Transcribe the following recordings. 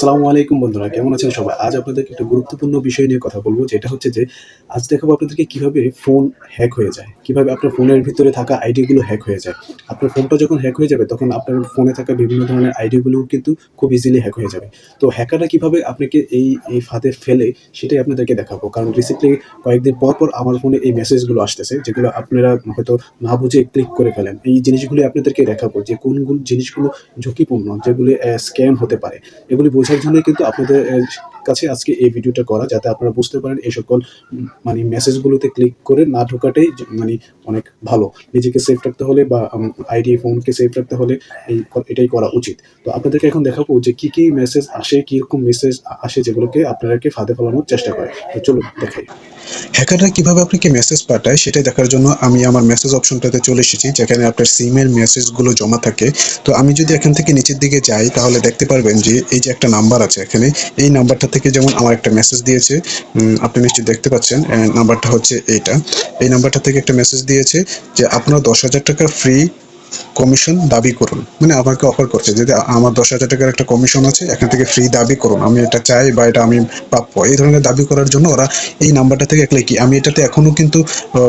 আসসালামু আলাইকুম বন্ধুরা, কেমন আছেন সবাই? আজ আপনাদেরকে একটা গুরুত্বপূর্ণ বিষয় নিয়ে কথা বলব, যেটা হচ্ছে যে, আজ দেখাবো আপনাদেরকে কীভাবে ফোন হ্যাক হয়ে যায়, কীভাবে আপনার ফোনের ভিতরে থাকা আইডিগুলো হ্যাক হয়ে যায়। আপনার ফোনটা যখন হ্যাক হয়ে যাবে, তখন আপনার ফোনে থাকা বিভিন্ন ধরনের আইডিগুলো কিন্তু খুব ইজিলি হ্যাক হয়ে যাবে। তো হ্যাকাররা কীভাবে আপনাকে এই এই ফাঁদে ফেলে, সেটাই আপনাদেরকে দেখাবো। কারণ রিসেন্টলি কয়েকদিন পর পর আমার ফোনে এই মেসেজগুলো আসতেছে, যেগুলো আপনারা হয়তো না বুঝে ক্লিক করে ফেলেন। এই জিনিসগুলি আপনাদেরকে দেখাবো যে কোনগুলো জিনিসগুলো ঝুঁকিপূর্ণ, যেগুলি স্ক্যাম হতে পারে। এগুলি বোঝার জন্যই কিন্তু আপনাদের কাছে আজকে এই ভিডিওটা করা, যাতে আপনারা বুঝতে পারেন এই সকল মানে মেসেজগুলোতে ক্লিক করে না ঢোকাটাই মানে অনেক ভালো। নিজেকে সেফ রাখতে হলে বা আইডি ফোনকে সেফ রাখতে হলে এই এটাই করা উচিত। তো আপনাদেরকে এখন দেখাবো যে কি কি মেসেজ আসে, কীরকম মেসেজ আসে যেগুলোকে আপনাদেরকে ফাঁদে ফেলানোর চেষ্টা করে। তো চলুন, দেখাই। হ্যাকাররা কীভাবে আপনাকে মেসেজ পাঠায় সেটা দেখার জন্য আমি আমার মেসেজ অপশনটাতে চলে এসেছি, যেখানে আপনার সিমের মেসেজগুলো জমা থাকে। তো আমি যদি এখান থেকে নিচের দিকে যাই, তাহলে দেখতে পারবেন যে এই যে একটা নাম্বার আছে এখানে, এই নাম্বারটা থেকে যেমন আমার একটা মেসেজ দিয়েছে আপনি নিশ্চয়ই দেখতে পাচ্ছেন নাম্বারটা হচ্ছে এইটা। এই নাম্বারটা থেকে একটা মেসেজ দিয়েছে যে আপনার দশ হাজার টাকা ফ্রি কমিশন দাবি করুন। মানে আমাকে অফার করছে যদি আমার দশ হাজার টাকার একটা কমিশন আছে, এখান থেকে ফ্রি দাবি করুন। আমি এটা চাই বা এটা আমি প্রাপ্য এই ধরনের দাবি করার জন্য ওরা এই নাম্বারটা থেকে একটা কি? আমি এটাতে এখনও কিন্তু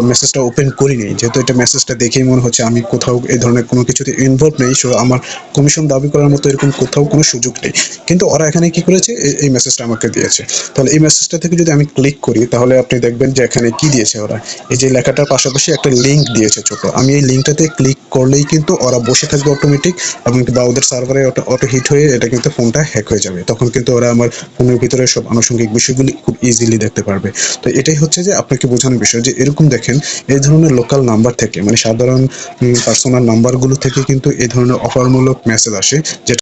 মেসেজটা ওপেন করিনি। যেহেতু এটা মেসেজটা দেখেই মনে হচ্ছে আমি কোথাও এই ধরনের কোনো কিছুতে ইনভলভ নেই সো আমার কমিশন দাবি করার মতো এরকম কোথাও কোনো সুযোগ নেই। কিন্তু ওরা এখানে কি করেছে? এই মেসেজটা আমাকে দিয়েছে। তাহলে এই মেসেজটা থেকে যদি আমি ক্লিক করি, তাহলে আপনি দেখবেন যে এখানে কি দিয়েছে ওরা। এই যে লেখাটার পাশাপাশি একটা লিঙ্ক দিয়েছে ছোট। আমি এই লিঙ্কটাতে ক্লিক করলেই কিন্তু ওরা বসে থাকবে অটোমেটিক এবং বা ওদের সার্ভারে অটো হিট হয়ে এটা কিন্তু ফোনটা হ্যাক হয়ে যাবে। তখন কিন্তু ওরা আমার ফোনের ভিতরে সব আনুষঙ্গিক বিষয়গুলি খুব ইজিলি দেখতে পারবে। তো এটাই হচ্ছে যে আপনাকে বোঝানোর বিষয় যে এরকম দেখেন, এই ধরনের লোকাল নাম্বার থেকে মানে সাধারণ পার্সোনাল নাম্বারগুলো থেকে কিন্তু এই ধরনের অফারমূলক মেসেজ আসে, যেটা